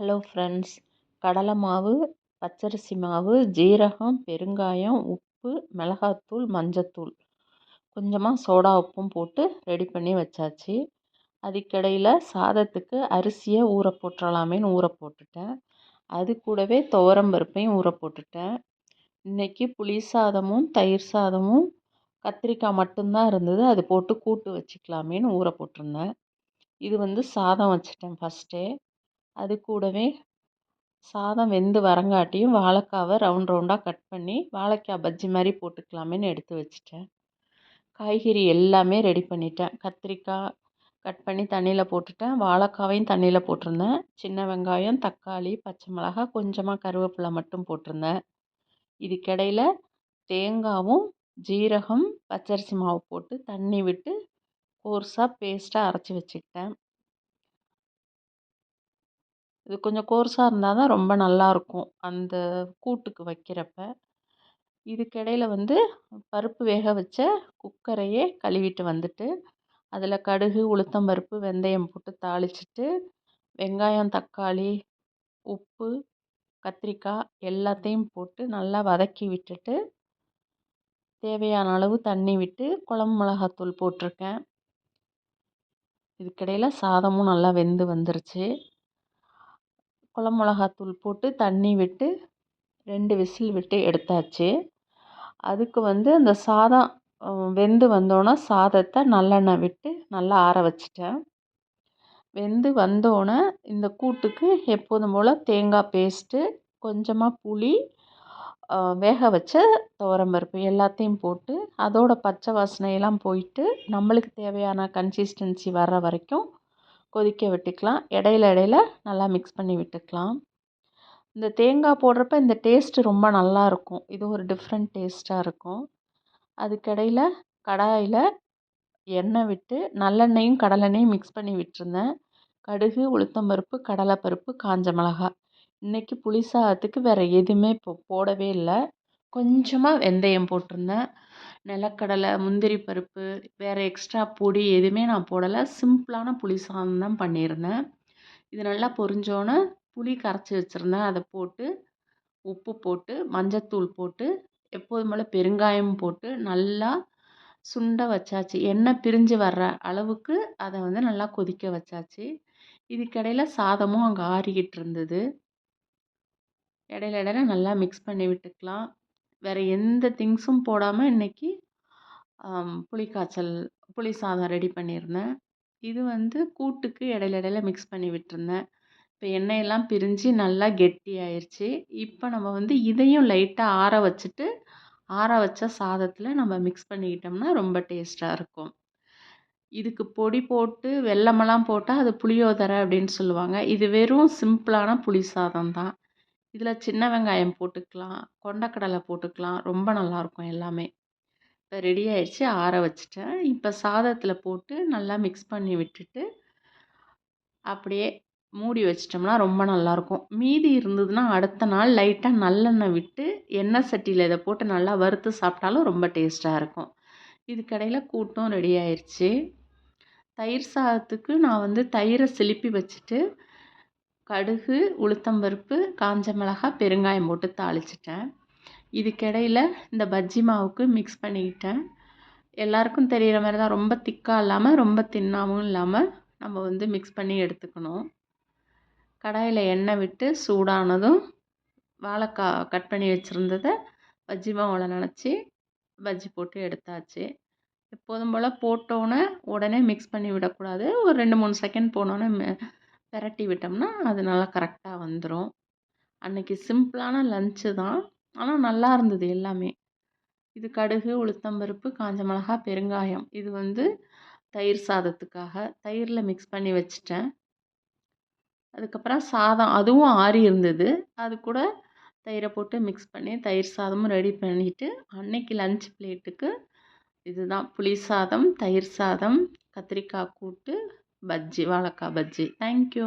Hello friends கடலை மாவு பச்சரிசி மாவு ஜீரகம் பெருங்காயம் உப்பு மிளகாத்தூள் மஞ்சத்தூள். கொஞ்சமாக சோடா உப்பும் போட்டு ரெடி பண்ணி வச்சாச்சு. அதுக்கிடையில் சாதத்துக்கு அரிசியை ஊற போட்டுறலாமேன்னு ஊற போட்டுட்டேன். அது கூடவே துவரம்பருப்பையும் ஊற போட்டுட்டேன். இன்றைக்கி புளி சாதமும் தயிர் சாதமும் கத்திரிக்காய் மட்டும்தான் இருந்தது. அது போட்டு கூட்டு வச்சுக்கலாமேன்னு ஊற போட்டிருந்தேன். இது வந்து சாதம் வச்சுட்டேன் ஃபஸ்ட்டே அது கூடவே சாதம் வெந்து வரங்காட்டியும் வாழைக்காவை ரவுண்ட் ரவுண்டாக கட் பண்ணி வாழைக்காய் பஜ்ஜி மாதிரி போட்டுக்கலாமேன்னு எடுத்து வச்சுட்டேன். காய்கறி எல்லாமே ரெடி பண்ணிட்டேன். கத்திரிக்காய் கட் பண்ணி தண்ணியில் போட்டுட்டேன். வாழைக்காவையும் தண்ணியில் போட்டிருந்தேன். சின்ன வெங்காயம் தக்காளி பச்சை மிளகா கொஞ்சமாக கருவேப்பிலை மட்டும் போட்டிருந்தேன். இதுக்கிடையில் தேங்காவும் ஜீரகம் பச்சரிசி மாவு போட்டு தண்ணி விட்டு கோர்ஸாக பேஸ்ட்டாக அரைச்சி வச்சுக்கிட்டேன். இது கொஞ்சம் கோர்ஸாக இருந்தால் தான் ரொம்ப நல்லாயிருக்கும் அந்த கூட்டுக்கு வைக்கிறப்ப. இதுக்கிடையில் வந்து பருப்பு வேக வச்ச குக்கரையே கழுவிட்டு வந்துட்டு அதில் கடுகு உளுத்தம் பருப்பு வெந்தயம் போட்டு தாளிச்சிட்டு வெங்காயம் தக்காளி உப்பு கத்திரிக்காய் எல்லாத்தையும் போட்டு நல்லா வதக்கி விட்டுட்டு தேவையான அளவு தண்ணி விட்டு குழம்பு மிளகாத்தூள் போட்டிருக்கேன். இதுக்கிடையில் சாதமும் நல்லா வெந்து வந்துருச்சு. குழம்பு மிளகாத்தூள் போட்டு தண்ணி விட்டு ரெண்டு விசில் விட்டு எடுத்தாச்சு. அதுக்கு வந்து அந்த சாதம் வெந்து வந்தோடனே சாதத்தை நல்லெண்ணெய் விட்டு நல்லா ஆற வச்சிட்டேன். வெந்து வந்தோடனே இந்த கூட்டுக்கு எப்போதும் போல் தேங்காய் பேஸ்ட்டு கொஞ்சமாக புளி வேக வச்ச துவரம்பருப்பு எல்லாத்தையும் போட்டு அதோட பச்சை வாசனையெல்லாம் போயிட்டு நம்மளுக்கு தேவையான கன்சிஸ்டன்சி வர்ற வரைக்கும் கொதிக்க விட்டுக்கலாம். இடையில இடையில நல்லா மிக்ஸ் பண்ணி விட்டுக்கலாம். இந்த தேங்காய் போடுறப்ப இந்த டேஸ்ட்டு ரொம்ப நல்லாயிருக்கும் இது ஒரு டிஃப்ரெண்ட் டேஸ்ட்டாக இருக்கும். அதுக்கடையில் கடாயில் எண்ணெய் விட்டு நல்லெண்ணெயும் கடலெண்ணெயும் மிக்ஸ் பண்ணி விட்டுருந்தேன். கடுகு உளுத்தம்பருப்பு கடலைப்பருப்பு காஞ்ச மிளகா. இன்றைக்கி புளிசாதத்துக்கு வேறு எதுவுமே இப்போ போடவே இல்லை. கொஞ்சமாக வெந்தயம் போட்டிருந்தேன். நிலக்கடலை முந்திரி பருப்பு வேறு எக்ஸ்ட்ரா பொடி எதுவுமே நான் போடலை. சிம்பிளான புளி சாதம் தான் பண்ணியிருந்தேன். இது நல்லா பொரிஞ்சோன்னே புளி கரைச்சி வச்சுருந்தேன். அதை போட்டு உப்பு போட்டு மஞ்சத்தூள் போட்டு எப்போதும் போல் பெருங்காயம் போட்டு நல்லா சுண்ட வச்சாச்சு. எண்ணெய் பிரிஞ்சு வர்ற அளவுக்கு அதை வந்து நல்லா கொதிக்க வச்சாச்சு. இதுக்கிடையில் சாதமும் அங்கே ஆறிக்கிட்டு இருந்தது. இடையில இடையில நல்லா மிக்ஸ் பண்ணி விட்டுக்கலாம். வேறு எந்த திங்ஸும் போடாமல் இன்றைக்கி புளிக்காய்ச்சல் புளி சாதம் ரெடி பண்ணியிருந்தேன். இது வந்து கூட்டுக்கு இடையில இடையில மிக்ஸ் பண்ணி விட்டுருந்தேன். இப்போ எண்ணெயெல்லாம் பிரிஞ்சு நல்லா கெட்டி ஆயிடுச்சு இப்போ நம்ம வந்து இதையும் லைட்டாக ஆற வச்சுட்டு ஆற வச்ச சாதத்தில் நம்ம மிக்ஸ் பண்ணிக்கிட்டோம்னா ரொம்ப டேஸ்ட்டாக இருக்கும். இதுக்கு பொடி போட்டு வெல்லமெல்லாம் போட்டால் அது புளியோதரை அப்படின்னு சொல்லுவாங்க. இது வெறும் சிம்பிளான புளி சாதம் தான். இதில் சின்ன வெங்காயம் போட்டுக்கலாம். கொண்டக்கடலை போட்டுக்கலாம். ரொம்ப நல்லாயிருக்கும் எல்லாமே. இப்போ ரெடி ஆயிடுச்சு. ஆற வச்சுட்டேன். இப்போ சாதத்தில் போட்டு நல்லா மிக்ஸ் பண்ணி விட்டுட்டு அப்படியே மூடி வச்சிட்டோம்னா ரொம்ப நல்லாயிருக்கும். மீதி இருந்ததுன்னா அடுத்த நாள் லைட்டாக நல்லெண்ணெய் விட்டு எண்ணெய் சட்டியில் இதை போட்டு நல்லா வறுத்து சாப்பிட்டாலும் ரொம்ப டேஸ்ட்டாக இருக்கும். இதுக்கடையில் கூட்டும் ரெடி ஆயிடுச்சு தயிர் சாதத்துக்கு நான் வந்து தயிரை சிலிப்பி வச்சுட்டு கடுகு உளுத்தம்பருப்பு காஞ்ச மிளகாய் பெருங்காயம் போட்டு தாளிச்சிட்டேன். இதுக்கிடையில் இந்த பஜ்ஜி மாவுக்கு மிக்ஸ் பண்ணிக்கிட்டேன். எல்லாருக்கும் தெரிகிற மாதிரி தான் ரொம்ப திக்காக இல்லாமல் ரொம்ப தின்னாகவும் இல்லாமல் நம்ம வந்து மிக்ஸ் பண்ணி எடுத்துக்கணும். கடாயில் எண்ணெய் விட்டு சூடானதும் வாழைக்காய் கட் பண்ணி வச்சுருந்ததை பஜ்ஜி மாவில் நினச்சி பஜ்ஜி போட்டு எடுத்தாச்சு. எப்போதும் போல் போட்டோன்னே உடனே மிக்ஸ் பண்ணி விடக்கூடாது. ஒரு ரெண்டு மூணு செகண்ட் போனோன்னே பெரட்டி விட்டோம்னா அது நல்லா கரெக்டாக வந்துடும் அன்றைக்கி சிம்பிளான லன்ச்சு தான். ஆனால் நல்லா இருந்தது எல்லாமே. இது கடுகு உளுத்தம்பருப்பு காஞ்ச மிளகா பெருங்காயம். இது வந்து தயிர் சாதத்துக்காக. தயிரில் மிக்ஸ் பண்ணி வச்சிட்டேன். அதுக்கப்புறம் சாதம் அதுவும் ஆறி இருந்தது. அது கூட தயிரை போட்டு மிக்ஸ் பண்ணி தயிர் சாதமும் ரெடி பண்ணிவிட்டு அன்னைக்கு லன்ச் பிளேட்டுக்கு இதுதான். புளி சாதம் தயிர் சாதம் கத்திரிக்காய் கூட்டு பஜ்ஜி வாழைக்கா பஜ்ஜி. தேங்க்யூ